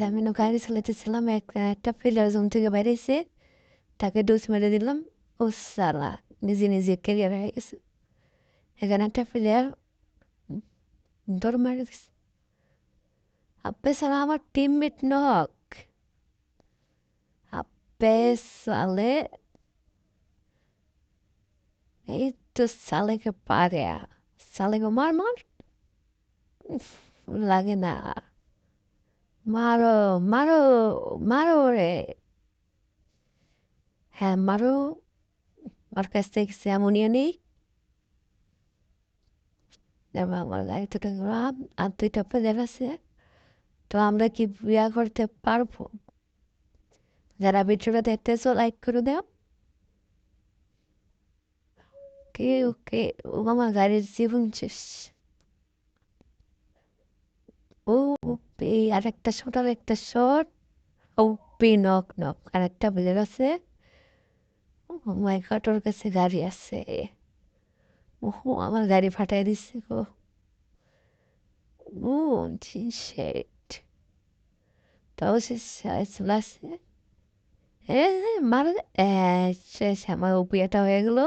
আমি না গাড়ি চালাতেছিলাম একটা ফিল্ডার জোন থেকে বেরিয়েছে তাকে ডোজ মেরে দিলাম ও সালা নিজে নিজে ক্যারিয়ার হয়ে গেছে এখানে একটা প্লেয়ার দৌড় মারে দিছে আপে সালা আমার টিমমেট নক আপে সালে এই তো সালেকে পারে সালেকে মার মার লাগে না মারো মারো মারো রে হ্যাঁ মারো ওর কাছ থেকে স্যামনিয়া নেই এবার আমার গেলাম আর দুইটা প্লেয়ার আছে তো আমরা কি বিয়া করতে পারব যারা ভিডিওটা দেখতেছো লাইক করে দাও ওকে ওকে ও আমার গাড়ির জীবন শেষ আর একটা আর একটা নক নক আর একটা মাই ওর কাছে গাড়ি আছে। ও আমার গাড়ি ফাটাই দিচ্ছে গো। ও শেট তাও সে চলে আসছে এ মার শেষ, আমার উপিয়াটা হয়ে গেলো।